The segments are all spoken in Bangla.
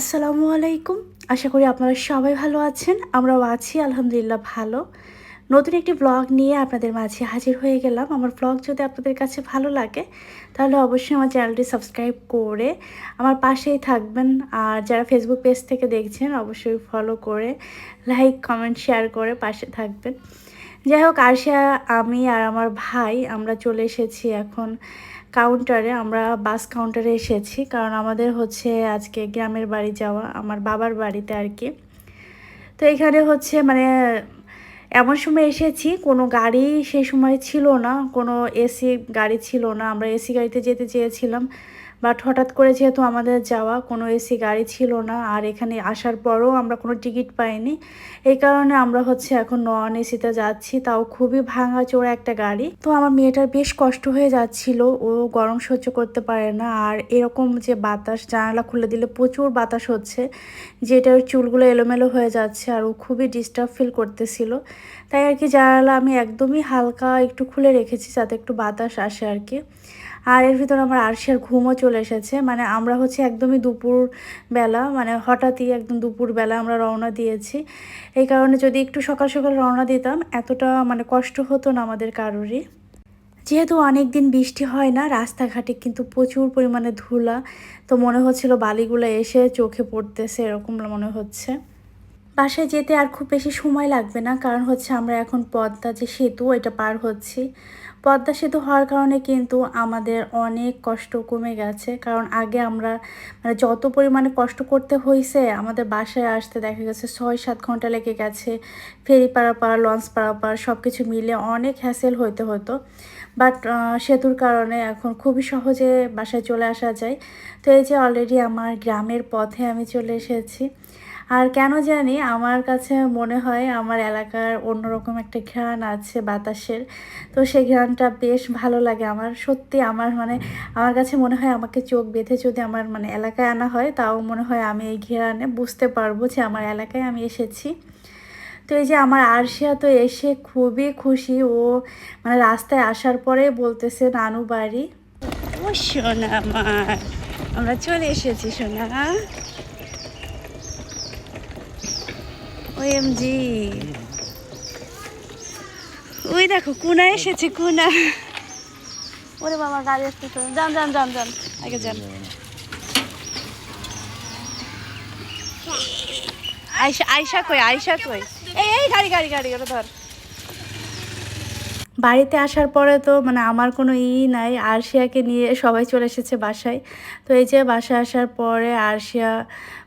আসসালামু আলাইকুম। আশা করি আপনারা সবাই ভালো আছেন, আমরাও আছি, আলহামদুলিল্লাহ ভালো। নতুন একটি ব্লগ নিয়ে আপনাদের মাঝে হাজির হয়ে গেলাম। আমার ব্লগ যদি আপনাদের কাছে ভালো লাগে, তাহলে অবশ্যই আমার চ্যানেলটি সাবস্ক্রাইব করে আমার পাশেই থাকবেন। আর যারা ফেসবুক পেজ থেকে দেখছেন, অবশ্যই ফলো করে লাইক কমেন্ট শেয়ার করে পাশে থাকবেন। যাই হোক আরশা আমি আর আমার ভাই, আমরা চলে এসেছি এখন কাউন্টারে আমরা বাস কাউন্টারে এসেছি। কারণ আমাদের হচ্ছে আজকে গ্রামের বাড়ি যাওয়া, আমার বাবার বাড়িতে আর কি। তো এখানে হচ্ছে মানে এমন সময় এসেছি, কোনো গাড়ি সেই সময় ছিল না, কোনো এসি গাড়ি ছিল না। আমরা এসি গাড়িতে যেতে চেয়েছিলাম। বাট হঠাৎ করে যেহেতু আমাদের যাওয়া, কোনো এসি গাড়ি ছিল না, আর এখানে আসার পরও আমরা কোনো টিকিট পাইনি। এই কারণে আমরা হচ্ছে এখন নন এসিতে যাচ্ছি। তাও খুবই ভাঙা চোরা একটা গাড়ি। তো আমার মেয়েটার বেশ কষ্ট হয়ে যাচ্ছিল। ও গরম সহ্য করতে পারে না। আর এরকম যে বাতাস, জানালা খুলে দিলে প্রচুর বাতাস হচ্ছে, যেটার চুলগুলো এলোমেলো হয়ে যাচ্ছে, আর ও খুবই ডিস্টার্ব ফিল করতেছিল। তাই আর কি জানালা আমি একদমই হালকা একটু খুলে রেখেছি, যাতে একটু বাতাস আসে আর কি। আর এর ভিতরে আমার আরশিয়ার ঘুমও চলে এসেছে। মানে আমরা হচ্ছে একদমই দুপুর বেলা মানে হঠাৎই একদম দুপুর বেলা আমরা রওনা দিয়েছি। এই কারণে যদি একটু সকাল সকাল রওনা দিতাম, এতটা মানে কষ্ট হতো না আমাদের কারোরই। যেহেতু অনেক দিন বৃষ্টি হয় না, রাস্তাঘাটে কিন্তু প্রচুর পরিমাণে ধুলা, তো মনে হচ্ছিল বালিগুলো এসে চোখে পড়তেছে, এরকম মনে হচ্ছে। বাসায় যেতে আর খুব বেশি সময় লাগবে না, কারণ হচ্ছে আমরা এখন পদ্মা যে সেতু এটা পার হচ্ছি। পদ্মা সেতু হওয়ার কারণে কিন্তু আমাদের অনেক কষ্ট কমে গেছে, কারণ আগে আমরা মানে যত পরিমাণে কষ্ট করতে হয়েছে আমাদের বাসায় আসতে দেখা গেছে ছয় সাত ঘণ্টা লেগে গেছে, ফেরি পারাপার, লঞ্চ পারাপার সব কিছু মিলে অনেক হ্যাসেল হইতে হতো। বাট সেতুর কারণে এখন খুবই সহজে বাসায় চলে আসা যায়। তো এই যে অলরেডি আমার গ্রামের পথে আমি চলে এসেছি আর কেন জানি আমার কাছে মনে হয় আমার এলাকার অন্যরকম একটা ঘ্রাণ আছে বাতাসের। তো সেই ঘ্রাণটা বেশ ভালো লাগে আমার। সত্যি আমার মানে আমার কাছে মনে হয় আমাকে চোখ বেঁধে যদি আমার মানে এলাকায় আনা হয়, তাও মনে হয় আমি এই ঘ্রাণে বুঝতে পারব যে আমার এলাকায় আমি এসেছি। তো এই যে আমার আরশিয়া তো এসে খুবই খুশি। ও মানে রাস্তায় আসার পরে বলতেছে, নানু বাড়ি। ও আমরা চলে এসেছি সোনা। ওএমজি ওই দেখো, কুনা এসেছে, কুনা। ওরে বাবা, গাড়ি আসতে যান যান যান যান। আগে যান। আয়সা আয়সা কই আয়সা কই? এই এই, গাড়ি গাড়ি গাড়ি, ওটা ধর। বাড়িতে আসার পরে তো মানে আমার কোনো ই নাই। আরশিয়াকে নিয়ে সবাই চলে এসেছে বাসায়। তো এই যে বাসায় আসার পরে আরশিয়া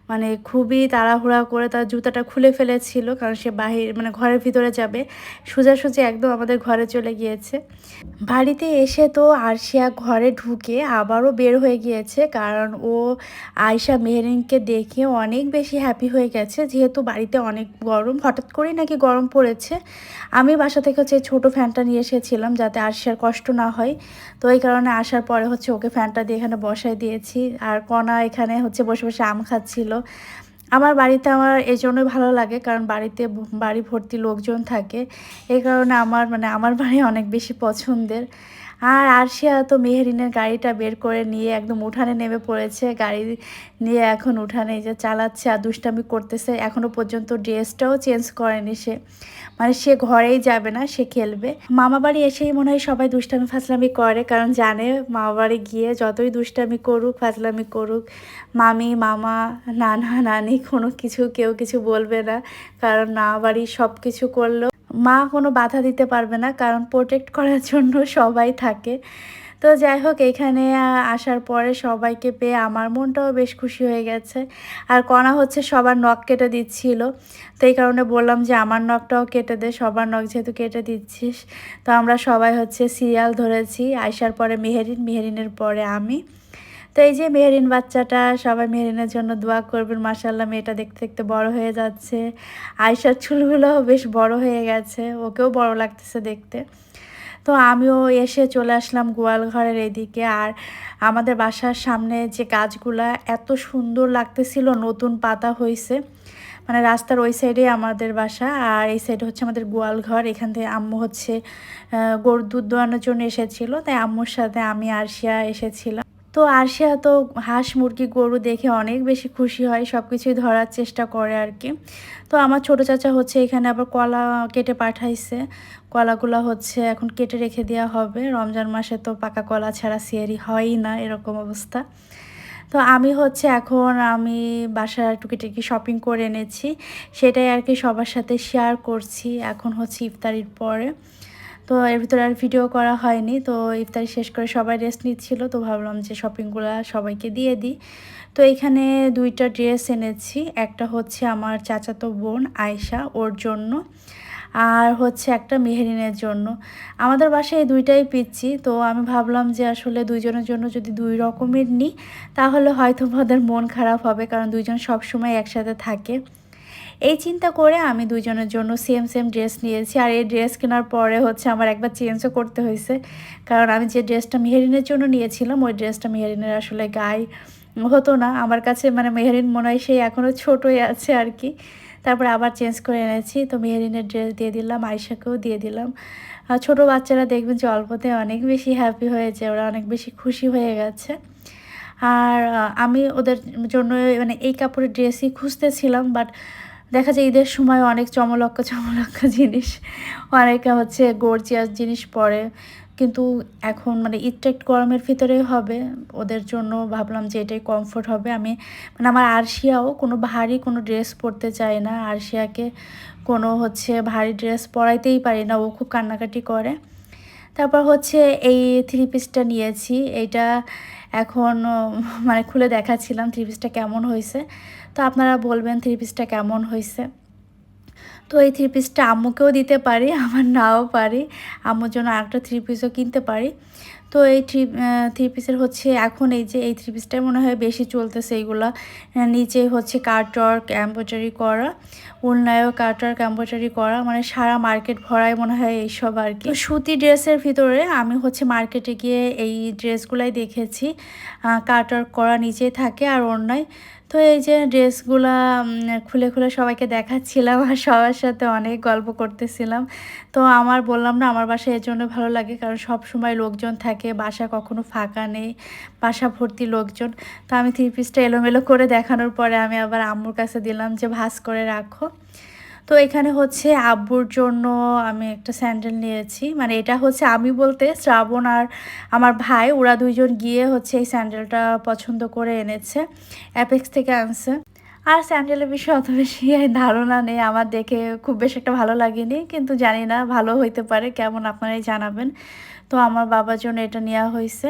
মানে খুবই তাড়াহুড়া করে তার জুতাটা খুলে ফেলেছিল, কারণ সে বাহির মানে ঘরের ভিতরে যাবে। সোজাসুজি একদম আমাদের ঘরে চলে গিয়েছে। বাড়িতে এসে তো আরশিয়া ঘরে ঢুকে আবারও বের হয়ে গিয়েছে, কারণ ও আয়সা মেহরিনকে দেখে অনেক বেশি হ্যাপি হয়ে গেছে, যেহেতু বাড়িতে অনেক গরম, হঠাৎ করেই নাকি গরম পড়েছে। আমি বাসা থেকে হচ্ছে ছোটো ফ্যানটা নিয়ে এসেছিলাম যাতে আরশিয়ার কষ্ট না হয়। তো এই কারণে আসার পরে হচ্ছে ওকে ফ্যানটা দিয়ে এখানে বসায় দিয়েছি। আর কণা এখানে হচ্ছে বসে বসে আম খাচ্ছিল। আমার বাড়িতে আমার এই জন্যই ভালো লাগে, কারণ বাড়িতে বাড়ি ভর্তি লোকজন থাকে। এই কারণে আমার মানে আমার বাড়ি অনেক বেশি পছন্দের। আর আরশিয়া তো মেহরিনের গাড়িটা বের করে নিয়ে একদম উঠানে নেমে পড়েছে। গাড়ি নিয়ে এখন উঠানে যে চালাচ্ছে আর দুষ্টামি করতেছে। এখনও পর্যন্ত ড্রেসটাও চেঞ্জ করেনি সে। মানে সে ঘরেই যাবে না, সে খেলবে। মামা বাড়ি এসেই মনে হয় সবাই দুষ্টামি ফাজলামি করে, কারণ জানে মামা বাড়ি গিয়ে যতই দুষ্টামি করুক, ফাজলামি করুক, মামি, মামা, নানা, নানি কোনো কিছু কেউ কিছু বলবে না। কারণ না বাড়ি সব কিছু করলেও মা কোনো বাধা দিতে পারবে না, কারণ প্রোটেক্ট করার জন্য সবাই থাকে। তো যাই হোক, এখানে আসার পরে সবাইকে পেয়ে আমার মনটাও বেশ খুশি হয়ে গেছে। আর কণা হচ্ছে সবার নখ কেটে দিচ্ছিল। তো এই কারণে বললাম যে আমার নখটাও কেটে দে, সবার নখ যেহেতু কেটে দিচ্ছিস। তো আমরা সবাই হচ্ছে সিরিয়াল ধরেছি আসার পরে মেহেরিন, মেহেরিনের পরে আমি। তো এই যে মেহরিন বাচ্চাটা, সবাই মেহরিনের জন্য দোয়া করবেন মাসাল্লাহ মেয়েটা দেখতে দেখতে বড় হয়ে যাচ্ছে। আয়সার চুলগুলো বেশ বড় হয়ে গেছে, ওকেও বড় লাগতেছে দেখতে। তো আমিও এসে চলে আসলাম গোয়াল ঘরের এদিকে, আর আমাদের বাসার সামনে যে গাছগুলা এত সুন্দর লাগতেছিল, নতুন পাতা হয়েছে মানে রাস্তার ওই সাইডে আমাদের বাসা, আর এই সাইডে হচ্ছে আমাদের গোয়াল ঘর এখান থেকে আম্মু হচ্ছে গরুর দুধ দোয়ানোর জন্য এসেছিল, তাই আম্মুর সাথে আমি আরশিয়া এসেছিলাম। তো আরশিয়া তো হাঁস, মুরগি, গরু দেখে অনেক বেশি খুশি হয় সব কিছুই ধরার চেষ্টা করে আর কি তো আমার ছোট চাচা হচ্ছে এখানে আবার কলা কেটে পাঠাইছে। কলাগুলো হচ্ছে এখন কেটে রেখে দেওয়া হবে। রমজান মাসে তো পাকা কলা ছাড়া সিয়ারি হয়ই না এরকম অবস্থা। তো আমি হচ্ছে এখন আমি বাসার টুকিটাকি শপিং করে এনেছি। সেটাই আর কি সবার সাথে শেয়ার করছি। এখন হচ্ছে ইফতারির পরে। তো এর ভিতরে আর ভিডিও করা হয়নি। তো ইফতারি শেষ করে সবাই রেস্ট নিচ্ছিল। তো ভাবলাম যে শপিংগুলো সবাইকে দিয়ে দিই। তো এখানে দুইটা ড্রেস এনেছি। একটা হচ্ছে আমার চাচাতো বোন আয়শা, ওর জন্য। আর হচ্ছে একটা মেহেরিনের জন্য। আমাদের বাসায় এই দুইটাই পিচ্ছি। তো আমি ভাবলাম যে আসলে দুইজনের জন্য যদি দুই রকমের নিই, তাহলে হয়তো আমাদের মন খারাপ হবে। কারণ দুইজন সবসময় একসাথে থাকে। এই চিন্তা করে আমি দুজনের জন্য সেম সেম ড্রেস নিয়েছি। আর এই ড্রেস কেনার পরে হচ্ছে আমার একবার চেঞ্জও করতে হয়েছে। কারণ আমি যে ড্রেসটা মেহেরিনের জন্য নিয়েছিলাম, ওই ড্রেসটা মেহেরিনের আসলে গায়ে হতো না। আমার কাছে মানে মেহেরিন মনে হয় সেই এখনও ছোটোই আছে আর কি। তারপরে আবার চেঞ্জ করে এনেছি। তো মেহেরিনের ড্রেস দিয়ে দিলাম আয়সাকেও দিয়ে দিলাম। আর ছোটো বাচ্চারা দেখবেন যে অল্পতে অনেক বেশি হ্যাপি হয়েছে ওরা অনেক বেশি খুশি হয়ে গেছে। আর আমি ওদের জন্য মানে এই কাপড়ের ড্রেসই খুঁজতেছিলাম বাট দেখা যায় ঈদের সময় অনেক চমলক্ষ চমলক্ষ জিনিস, অনেকে হচ্ছে গর্জিয়াস জিনিস পরে। কিন্তু এখন মানে ঈদটা গরমের ভিতরে হবে। ওদের জন্য ভাবলাম যে এটাই কমফোর্ট হবে। আমি মানে আমার আরশিয়াও কোনো ভারী কোনো ড্রেস পরতে চায় না। আরশিয়াকে কোনো হচ্ছে ভারী ড্রেস পরাইতেই পারি না। ও খুব কান্নাকাটি করে। তারপর হচ্ছে এই থ্রি পিসটা নিয়েছি। এটা এখন মানে খুলে দেখাচ্ছিলাম থ্রি পিসটা কেমন হয়েছে। তো আপনারা বলবেন থ্রি পিসটা কেমন হয়েছে। তো এই থ্রি পিসটা আম্মুকেও দিতে পারি আমার নাও পারি। আম্মুর জন্য আরেকটা থ্রি পিসও কিনতে পারি। তো এই থ্রি থ্রি পিসের হচ্ছে এখন এই যে এই থ্রি পিসটাই মনে হয় বেশি চলতেছে এইগুলো। নিচে হচ্ছে কাটওয়ার্ক এম্ব্রয়ডারি করা, উলনায়ও কাটওয়ার্ক এম্ব্রয়ডারি করা মানে সারা মার্কেট ভরাই মনে হয় এইসব আর কি। সুতি ড্রেসের ভিতরে আমি হচ্ছে মার্কেটে গিয়ে এই ড্রেসগুলাই দেখেছি। কাটওয়ার্ক করা নিচেই থাকে আর অন্যায় তো এই যে ড্রেসগুলা খুলে খুলে সবাইকে দেখাচ্ছিলাম আর সবার সাথে অনেক গল্প করতেছিলাম। তো আমার বললাম না, আমার বাসা এর জন্য ভালো লাগে কারণ সব সময় লোকজন থাকে, বাসা কখনো ফাঁকা নেই, বাসা ভর্তি লোকজন। তো আমি থ্রি পিসটা এলোমেলো করে দেখানোর পরে আমি আবার আম্মুর কাছে দিলাম যে ভাস করে রাখো। তো এখানে হচ্ছে আব্বুর জন্য আমি একটা স্যান্ডেল নিয়েছি। মানে এটা হচ্ছে আমি বলতে শ্রাবণ আর আমার ভাই, ওরা দুইজন গিয়ে হচ্ছে এই স্যান্ডেলটা পছন্দ করে এনেছে অ্যাপেক্স থেকে আনছে। আর স্যান্ডেলের বিষয়ে অত বেশি ধারণা নেই, আমার দেখে খুব বেশ একটা ভালো লাগেনি, কিন্তু জানি না ভালো হইতে পারে, কেমন আপনারাই জানাবেন। তো আমার বাবার জন্য এটা নেওয়া হয়েছে।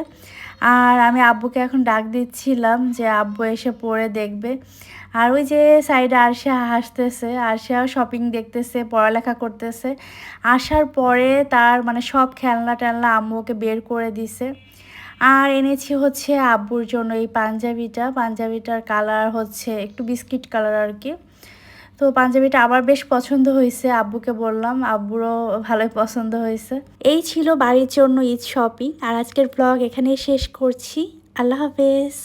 আর আমি আব্বুকে এখন ডাক দিচ্ছিলাম যে আব্বু এসে পড়ে দেখবে। আর ওই যে সাইডে আরশা হাসতেছে, আরশাও শপিং দেখতেছে, পড়ালেখা করতেছে। আসার পরে তার মানে সব খেলনা টেলনা আম্মুকে বের করে দিছে। আর এনেছি হচ্ছে আব্বুর জন্য এই পাঞ্জাবিটা। পাঞ্জাবিটার কালার হচ্ছে একটু বিস্কিট কালার আর কি। তো পাঞ্জাবিটা আবার বেশ পছন্দ হয়েছে, আব্বুকে বললাম। আব্বুরও ভালোই পছন্দ হয়েছে। এই ছিল বাড়ির জন্য ঈদ শপিং আর আজকের ব্লগ এখানেই শেষ করছি। আল্লাহ হাফেজ।